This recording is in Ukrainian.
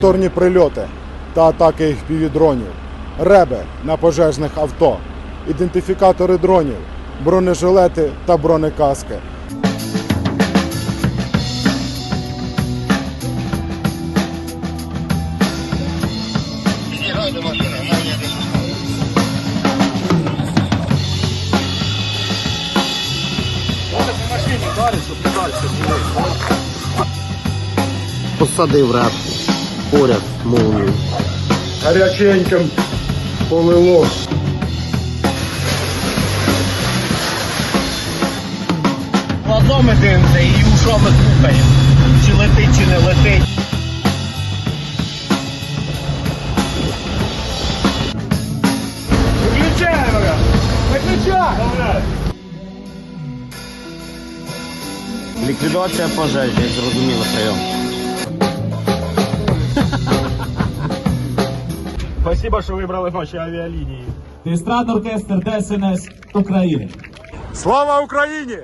Торні прильоти та атаки FPV-дронів, реби на пожежних авто, ідентифікатори дронів, бронежилети та бронекаски. Посадив реп поряд молнію. Гаряченьким полило. Лазоми дивимося і у що ми слухаємо. Чи летить, чи не летить. Виключаємо! Виключай! Ліквідація пожежі, зрозуміло, прийом. Спасибо, що вибрали наші авіалінії. Естрадний оркестр ДСНС України. Слава Україні!